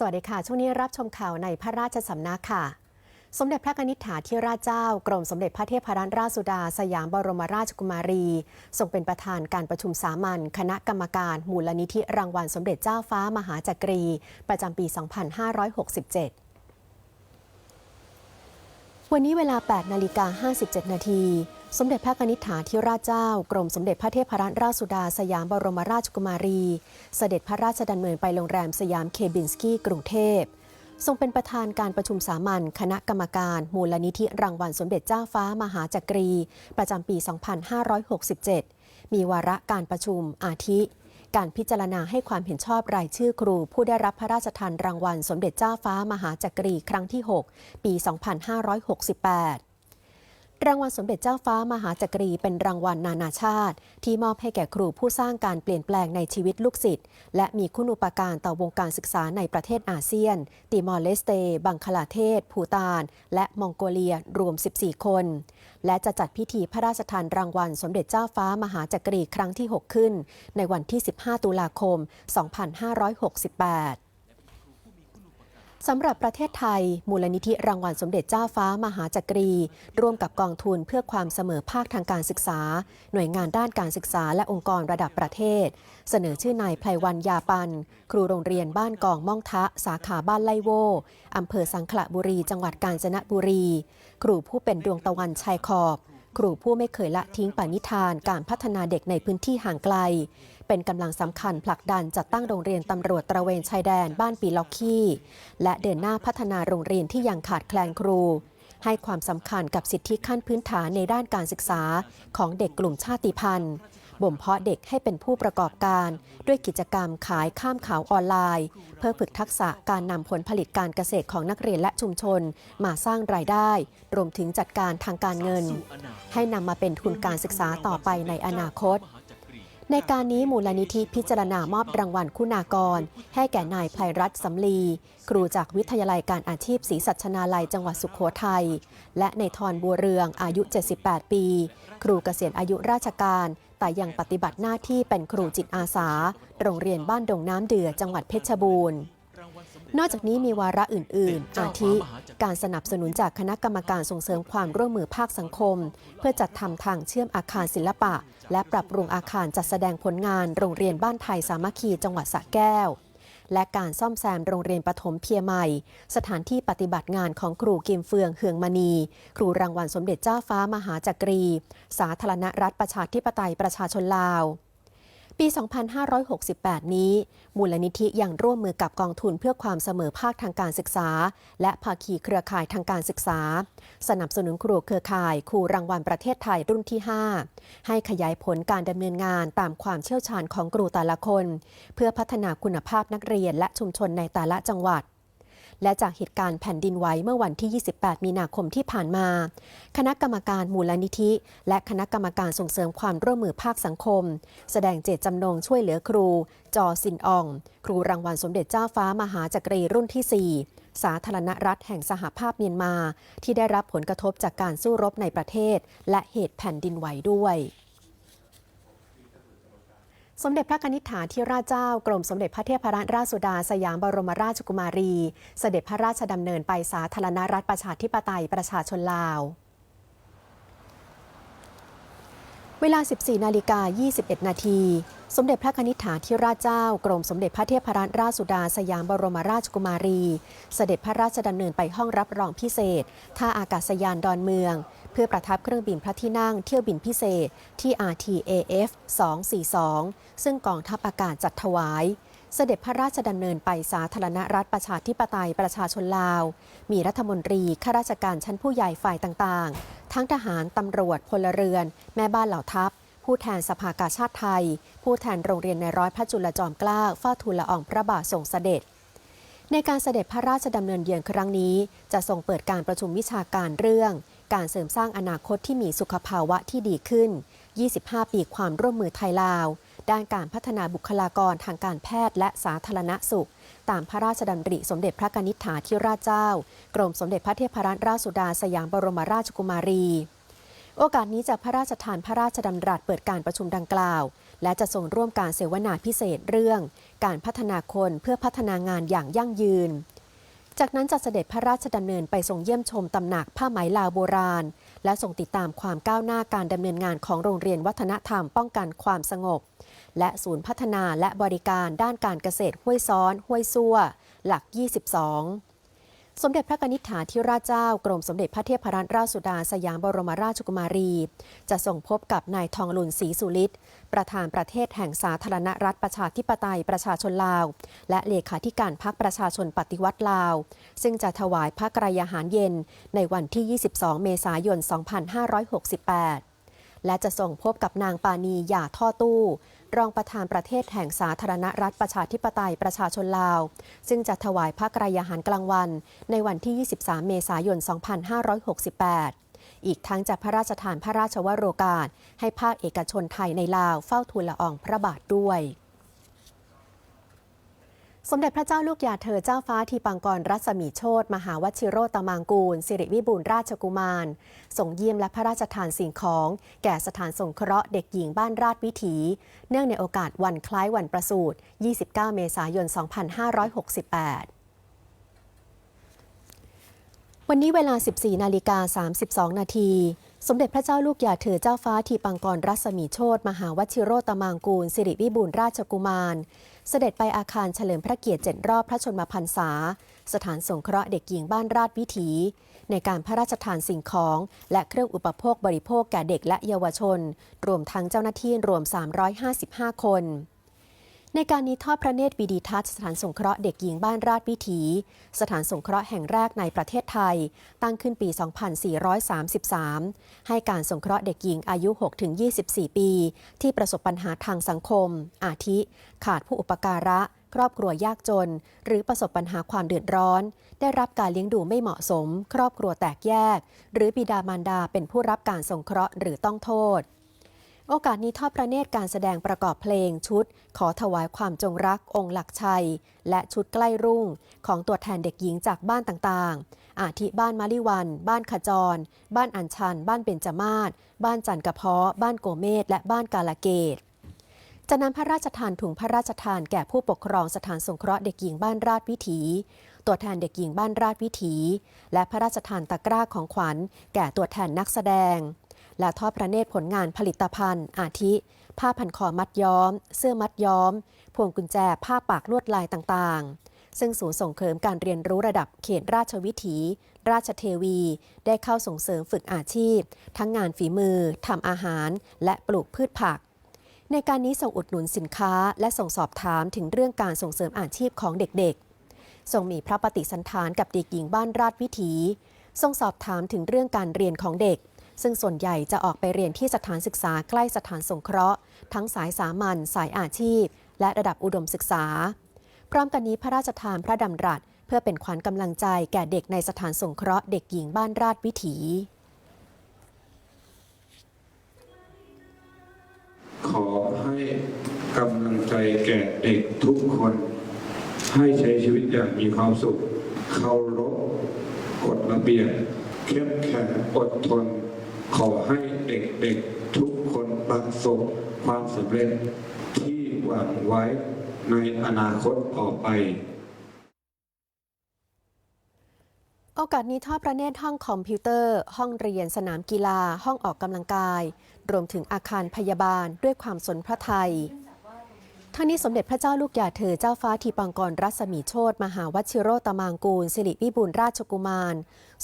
สวัสดีค่ะ ช่วงนี้รับชมข่าวในพระราชสำนักค่ะ สมเด็จพระนิษฐาธิราชเจ้ากรมสมเด็จพระเทพรัตนราชสุดา สยามบรมราชกุมารี ทรงเป็นประธานการประชุมสามัญคณะกรรมการ มูลนิธิรางวัลสมเด็จเจ้าฟ้ามหาจักรี ประจำปี 2567 วันนี้เวลา 8 นาฬิกา 57 นาที สมเด็จพระนิษฐาธิราชเจ้า กรมสมเด็จพระเทพรัตนราชสุดาสยามบรมราชกุมารี เสด็จพระราชดำเนินไปโรงแรมสยามเคบินสกี้กรุงเทพ ทรงเป็นประธานการประชุมสามัญคณะกรรมการ มูลนิธิรางวัลสมเด็จเจ้าฟ้ามหาจักรี ประจำปี 2567 มีวาระการประชุมอาทิ การพิจารณาให้ความเห็นชอบรายชื่อครู ผู้ได้รับพระราชทานรางวัล สมเด็จเจ้าฟ้ามหาจักรีครั้งที่ 6 ปี 2568 รางวัลสมเด็จเจ้าฟ้ามหาจักรีเป็นรางวัลนานาชาติ ที่มอบให้แก่ครูผู้สร้างการเปลี่ยนแปลงในชีวิตลูกศิษย์และมีคุณูปการต่อวงการศึกษาในประเทศอาเซียน ติมอร์เลสเต บังคลาเทศ ภูตาน และมองโกเลียรวม 14 คน และจะจัดพิธีพระราชทานรางวัลสมเด็จเจ้าฟ้ามหาจักรีครั้งที่ 6 ขึ้น ในวันที่ 15 ตุลาคม 2568 สำหรับประเทศไทย มูลนิธิรางวัลสมเด็จเจ้าฟ้ามหาจักรี ร่วมกับกองทุนเพื่อความเสมอภาคทางการศึกษา หน่วยงานด้านการศึกษาและองค์กรระดับประเทศ เสนอชื่อนายไพรวันยาปัน ครูโรงเรียนบ้านกองม่องทะ สาขาบ้านไล่โวอำเภอสังขละบุรี จังหวัดกาญจนบุรี ครูผู้เป็นดวงตะวันชายขอบ ครูผู้ไม่เคยละทิ้งปณิธานการพัฒนาเด็กในพื้นที่ห่างไกล เป็นกำลังสำคัญผลักดันจัดตั้งโรงเรียนตำรวจตระเวนชายแดนบ้านปีล็อกขี้ และเดินหน้าพัฒนาโรงเรียนที่ยังขาดแคลนครู ให้ความสำคัญกับสิทธิขั้นพื้นฐานในด้านการศึกษาของเด็กกลุ่มชาติพันธุ์ บ่มเพาะเด็กให้เป็นผู้ประกอบการ ด้วยกิจกรรมขายข้ามขาวออนไลน์ เพื่อฝึกทักษะการนำผลผลิตการเกษตรของนักเรียนและชุมชน มาสร้างรายได้ รวมถึงจัดการทางการเงิน ให้นำมาเป็นทุนการศึกษาต่อไปในอนาคตในการนี้มูลนิธิพิจารณามอบรางวัลคุณากร ให้แก่นายไพรัตน์สำลี ครูจากวิทยาลัยการอาชีพศรีสัชนาลัยจังหวัดสุขโขทัย และในทรบัวเรืองอายุ 78 ปี ครูเกษียณอายุราชการ แต่ยังปฏิบัติหน้าที่เป็นครูจิตอาสา โรงเรียนบ้านดงน้ำเดือจังหวัดเพชรบูรณ์ นอกจากนี้มีวาระอื่น ๆ อาทิ การสนับสนุนจากคณะกรรมการส่งเสริมความร่วมมือภาคสังคม เพื่อจัดทำทางเชื่อมอาคารศิลปะ และปรับปรุงอาคารจัดแสดงผลงานโรงเรียนบ้านไทยสามัคคีจังหวัดสระแก้ว และการซ่อมแซมโรงเรียนปฐมเพียใหม่ สถานที่ปฏิบัติงานของครูกิมเฟืองเฮืองมณี ครูรางวัลสมเด็จเจ้าฟ้ามหาจักรี สาธารณรัฐประชาธิปไตยประชาชนลาว ปี 2568 นี้ มูลนิธิยังร่วมมือกับกองทุนเพื่อความเสมอภาคทางการศึกษา และภาคีเครือข่ายทางการศึกษา สนับสนุนครูเครือข่ายครูรางวัลประเทศไทยรุ่นที่ 5 ให้ขยายผลการดำเนินงานตามความเชี่ยวชาญของครูแต่ละคน เพื่อพัฒนาคุณภาพนักเรียนและชุมชนในแต่ละจังหวัด และจากเหตุการณ์แผ่นดินไหวเมื่อวันที่ 28 มีนาคมที่ผ่านมา คณะกรรมการมูลนิธิ และคณะกรรมการส่งเสริมความร่วมมือภาคสังคม แสดงเจตจำนงช่วยเหลือครู จอซินออง ครูรางวัลสมเด็จเจ้าฟ้ามหาจักรีรุ่นที่ 4สาธารณรัฐแห่งสหภาพเมียนมา ที่ได้รับผลกระทบจากการสู้รบในประเทศ และเหตุแผ่นดินไหวด้วย สมเด็จพระนิษฐาธิราชเจ้ากรมสมเด็จพระเทพรัตนราชสุดาสยามบรมราชกุมารี เสด็จพระราชดำเนินไปสาธารณรัฐประชาธิปไตยประชาชนลาว เวลา 14 นาฬิกา 21 นาที สมเด็จพระนิษฐาธิราชเจ้ากรมสมเด็จพระเทพรัตนราชสุดาสยามบรมราชกุมารี เสด็จพระราชดำเนินไปห้องรับรองพิเศษ ท่าอากาศยานดอนเมือง พื่อประทับเครื่องบินพระที่นั่งเที่ยวบินพิเศษที่ RTAF 242 ซึ่งกองทัพอากาศจัดถวาย เสด็จพระราชดำเนินไปสาธารณรัฐประชาธิปไตยประชาชนลาว มีรัฐมนตรีข้าราชการชั้นผู้ใหญ่ฝ่ายต่างๆ ทั้งทหารตำรวจพลเรือน แม่บ้านเหล่าทัพผู้แทนสภากาชาติไทย ผู้แทนโรงเรียนในร้อยพระจุลจอมเกล้าเฝ้าทูลละอองพระบาททรงเสด็จ ในการเสด็จพระราชดำเนินเยือนครั้งนี้ จะทรงเปิดการประชุมวิชาการเรื่อง การเสริมสร้างอนาคตที่มีสุขภาวะที่ดีขึ้น 25 ปีความร่วมมือไทยลาว ด้านการพัฒนาบุคลากรทางการแพทย์และสาธารณสุข ตามพระราชดำริสมเด็จพระนิษฐาธิราชเจ้า กรมสมเด็จพระเทพรัตนราชสุดาสยามบรมราชกุมารี โอกาสนี้จะพระราชทานพระราชดำรัสเปิดการประชุมดังกล่าว และจะส่งร่วมการเสวนาพิเศษเรื่อง การพัฒนาคนเพื่อพัฒนางานอย่างยั่งยืน จากนั้นจะเสด็จพระราชดำเนินไปทรงเยี่ยมชมตำหนักผ้าไหมลาวโบราณ และทรงติดตามความก้าวหน้าการดำเนินงานของโรงเรียนวัฒนธรรมป้องกันความสงบ และศูนย์พัฒนาและบริการด้านการเกษตรห้วยซ้อน ห้วยซั่ว หลัก 22 สมเด็จพระนิษฐาธิราชเจ้ากรมสมเด็จพระเทพรัตนราชสุดาสยามบรมราชกุมารี จะส่งพบกับนายทองลุนศรีสุริตประธานประเทศแห่งสาธารณรัฐประชาธิปไตยประชาชนลาว และเลขาธิการพักประชาชนปฏิวัติลาว ซึ่งจะถวายพระกรยาหารเย็นในวันที่ 22 เมษายน 2568 และจะส่งพบกับนางปานีหย่าท่อตู้ รองประธานประเทศแห่งสาธารณรัฐประชาธิปไตยประชาชนลาว ซึ่งจะถวายพระกรยาหารกลางวัน ในวันที่ 23 เมษายน 2568 อีกทั้งจะพระราชทานพระราชวโรกาส ให้ภาคเอกชนไทยในลาวเฝ้าทูลละอองพระบาทด้วย สมเด็จพระเจ้าลูกยาเธอเจ้าฟ้าทีปังกรรัศมีโชตมหาวชิโรตมังกูล สิริวิบูลราชกุมารส่งเยี่ยมและพระราชทานสิ่งของ แก่สถานสงเคราะห์เด็กหญิงบ้านราชวิถี เนื่องในโอกาสวันคล้ายวันประสูติ 29 เมษายน 2568วันนี้เวลา 14 นาฬิกา 32 นาที สมเด็จพระเจ้าลูกยาเธอเจ้าฟ้าทีปังกรรัศมีโชตมหาวชิโรตมังกูล สิริวิบูลราชกุมาร เสด็จไปอาคารเฉลิมพระเกียรติเจ็ดรอบพระชนมพรรษา สถานสงเคราะห์เด็กหญิงบ้านราชวิถี ในการพระราชทานสิ่งของ และเครื่องอุปโภคบริโภคแก่เด็กและเยาวชน รวมทั้งเจ้าหน้าที่รวม 355 คน ในการนี้ทอดพระเนตรวิดีทัศน์สถานสงเคราะห์เด็กหญิงบ้านราชวิถี สถานสงเคราะห์แห่งแรกในประเทศไทย ตั้งขึ้นปี 2433 ให้การสงเคราะห์เด็กหญิงอายุ 6-24 ปี ที่ประสบปัญหาทางสังคม อาทิ ขาดผู้อุปการะ ครอบครัวยากจน หรือประสบปัญหาความเดือดร้อน ได้รับการเลี้ยงดูไม่เหมาะสม ครอบครัวแตกแยก หรือบิดามารดาเป็นผู้รับการสงเคราะห์หรือต้องโทษ โอกาสนี้ทอดพระเนตรการแสดงประกอบเพลงชุด ขอถวายความจงรักองค์หลักชัย และชุดใกล้รุ่ง ของตัวแทนเด็กหญิงจากบ้านต่างๆ อาทิบ้านมาลิวัน บ้านขจร บ้านอัญชัน บ้านเบญจมาศบ้านจันกระเพาะ บ้านโกเมศและบ้านกาลเกตจะนำพระราชทานถุงพระราชทานแก่ผู้ปกครองสถานสงเคราะห์เด็กหญิงบ้านราชวิถี ตัวแทนเด็กหญิงบ้านราชวิถี และพระราชทานตะกร้าของขวัญ แก่ตัวแทนนักแสดง และทอดพระเนตรผลงานผลิตภัณฑ์ อาทิ ผ้าพันคอมัดย้อม เสื้อมัดย้อม พวงกุญแจผ้าปากลวดลายต่างๆ ซึ่งศูนย์ส่งเสริมการเรียนรู้ระดับเขตราชวิถี ราชเทวี ได้เข้าส่งเสริมฝึกอาชีพ ทั้งงานฝีมือทำอาหาร และปลูกพืชผักในการนี้ส่งอุดหนุนสินค้า และส่งสอบถามถึงเรื่องการส่งเสริมอาชีพของเด็กๆ ทรงมีพระปฏิสันฐานกับเด็กหญิงบ้านราชวิถี ทรงสอบถามถึงเรื่องการเรียนของเด็ก ซึ่งส่วนใหญ่จะออกไปเรียนที่สถานศึกษาใกล้สถานสงเคราะห์ ทั้งสายสามัญสายอาชีพ และระดับอุดมศึกษา พร้อมกันนี้พระราชทานพระดำรัส เพื่อเป็นขวัญกำลังใจแก่เด็กในสถานสงเคราะห์เด็กหญิงบ้านราชวิถี ขอให้กำลังใจแก่เด็กทุกคน ให้ใช้ชีวิตอย่างมีความสุขเคารพกฎระเบียบเข้มแข็งอดทน ขอให้เด็กๆทุกคนประสบความสำเร็จที่หวังไว้ในอนาคตต่อไปโอกาสนี้ทอดพระเนตรห้องคอมพิวเตอร์ ห้องเรียนสนามกีฬา ห้องออกกำลังกาย รวมถึงอาคารพยาบาลด้วยความสนพระไทย ทั้งนี้สมเด็จพระเจ้าลูกยาเธอเจ้าฟ้าทีปังกรรัศมีโชตมหาวชิโรตมางกูล สิริวิบูลราชกุมาร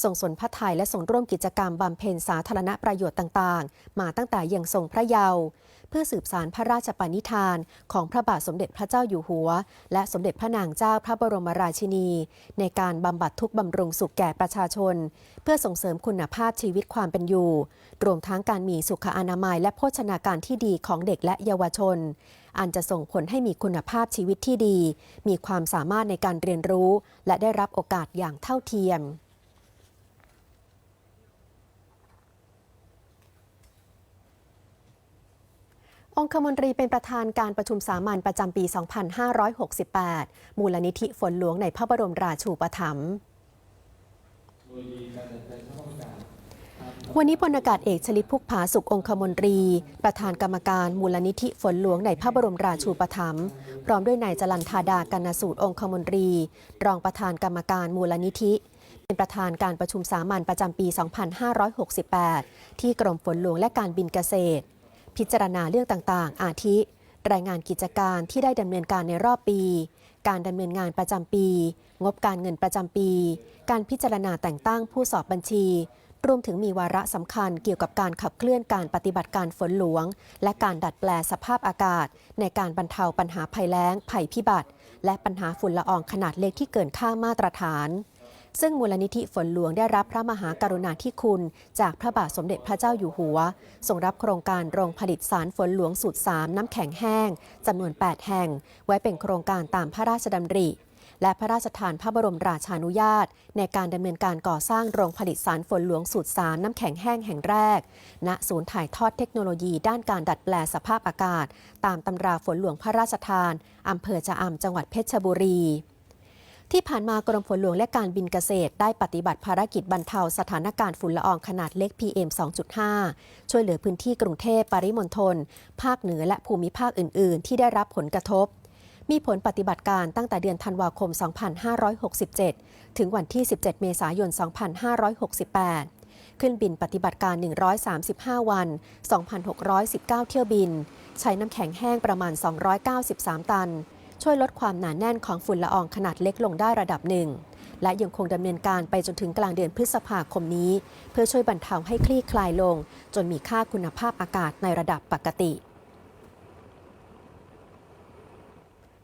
ทรงสนพระไทยและทรงร่วมกิจกรรมบำเพ็ญสาธารณประโยชน์ต่างๆ มาตั้งแต่ยังทรงพระเยาว์เพื่อสืบสารพระราชปณิธานของพระบาทสมเด็จพระเจ้าอยู่หัว และสมเด็จพระนางเจ้าพระบรมราชินี ในการบำบัดทุกข์บำรุงสุขแก่ประชาชน เพื่อส่งเสริมคุณภาพชีวิตความเป็นอยู่รวมทั้งการมีสุขอนามัยและโภชนาการที่ดีของเด็กและเยาวชน อันจะส่งผลให้มีคุณภาพชีวิตที่ดี มีความสามารถในการเรียนรู้ และได้รับโอกาสอย่างเท่าเทียมองคมนตรีเป็นประธานการประชุมสามัญประจำปี 2568 มูลนิธิฝนหลวงในพระบรมราชูปถัมภ์ วันนี้พลอากาศเอกชลิตพุกผาสุของคมนตรี ประธานกรรมการมูลนิธิฝนหลวงในพระบรมราชูปถัมภ์พร้อมด้วยนายจรันธาดากันนสูตรองคมนตรี รองประธานกรรมการมูลนิธิ เป็นประธานการประชุมสามัญประจำปี 2568 ที่กรมฝนหลวงและการบินเกษตร พิจารณาเรื่องต่างๆ อาทิ รายงานกิจการที่ได้ดำเนินการในรอบปี การดำเนินงานประจำปี งบการเงินประจำปี การพิจารณาแต่งตั้งผู้สอบบัญชี รวมถึงมีวาระสำคัญเกี่ยวกับการขับเคลื่อนการปฏิบัติการฝนหลวง และการดัดแปลสภาพอากาศ ในการบรรเทาปัญหาภัยแล้ง ภัยพิบัติ และปัญหาฝุ่นละอองขนาดเล็กที่เกินค่ามาตรฐาน ซึ่งมูลนิธิฝนหลวงได้รับพระมหากรุณาธิคุณ จากพระบาทสมเด็จพระเจ้าอยู่หัวส่งรับโครงการโรงผลิตสารฝนหลวงสูตร 3 น้ำแข็งแห้งจำนวน 8 แห่ง ไว้เป็นโครงการตามพระราชดำริ และพระราชทานพระบรมราชานุญาต ในการดำเนินการก่อสร้างโรงผลิตสารฝนหลวงสูตร3น้ำแข็งแห้งแห่งแรก ณ ศูนย์ถ่ายทอดเทคโนโลยีด้านการดัดแปลสภาพอากาศ ตามตำราฝนหลวงพระราชทานอำเภอจะอำจังหวัดเพชรบุรีที่ผ่านมากรมฝนหลวงและการบินเกษตร ได้ปฏิบัติภารกิจบรรเทาสถานการณ์ฝุ่นละอองขนาดเล็ก PM 2.5 ช่วยเหลือพื้นที่กรุงเทพปริมณฑลภาคเหนือและภูมิภาคอื่น ๆ ที่ได้รับผลกระทบ มีผลปฏิบัติการตั้งแต่เดือนธันวาคม 2567 ถึงวันที่ 17 เมษายน 2568 ขึ้นบินปฏิบัติการ 135 วัน 2,619 เที่ยวบิน ใช้น้ำแข็งแห้งประมาณ 293 ตัน ช่วยลดความหนาแน่นของฝุ่นละอองขนาดเล็กลงได้ระดับหนึ่งและยังคงดำเนินการไปจนถึงกลางเดือนพฤษภาคมนี้ เพื่อช่วยบรรเทาให้คลี่คลายลง จนมีค่าคุณภาพอากาศในระดับปกติ